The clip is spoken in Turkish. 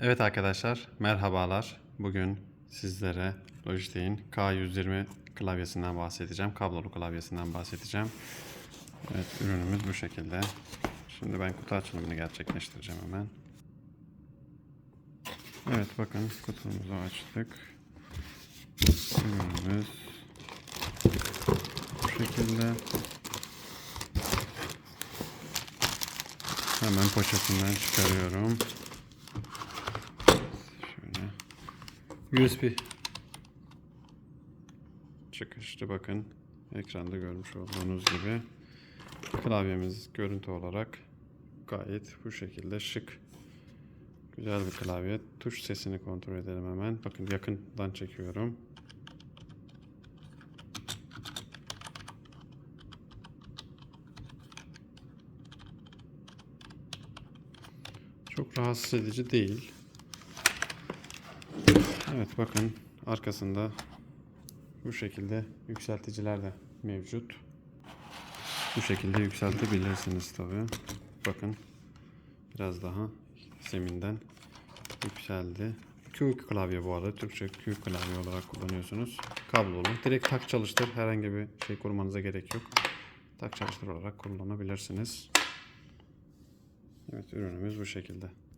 Evet arkadaşlar, merhabalar. Bugün sizlere Logitech'in K120 klavyesinden bahsedeceğim. Kablolu klavyesinden bahsedeceğim. Evet, ürünümüz bu şekilde. Şimdi ben kutu açılımını gerçekleştireceğim hemen. Evet, bakın kutumuzu açtık. Ürünümüz bu şekilde. Hemen poşetinden çıkarıyorum. USB çıkışlı bakın. Ekranda görmüş olduğunuz gibi. Klavyemiz görüntü olarak gayet bu şekilde şık. Güzel bir klavye. Tuş sesini kontrol edelim hemen. Bakın yakından çekiyorum. Çok rahatsız edici değil. Evet bakın arkasında bu şekilde yükselticiler de mevcut. Bu şekilde yükseltebilirsiniz tabi. Bakın biraz daha zeminden yükseldi. Q klavye bu arada. Türkçe Q klavye olarak kullanıyorsunuz. Kablolu. Direkt tak çalıştır. Herhangi bir şey kurmanıza gerek yok. Tak çalıştır olarak kullanabilirsiniz. Evet ürünümüz bu şekilde.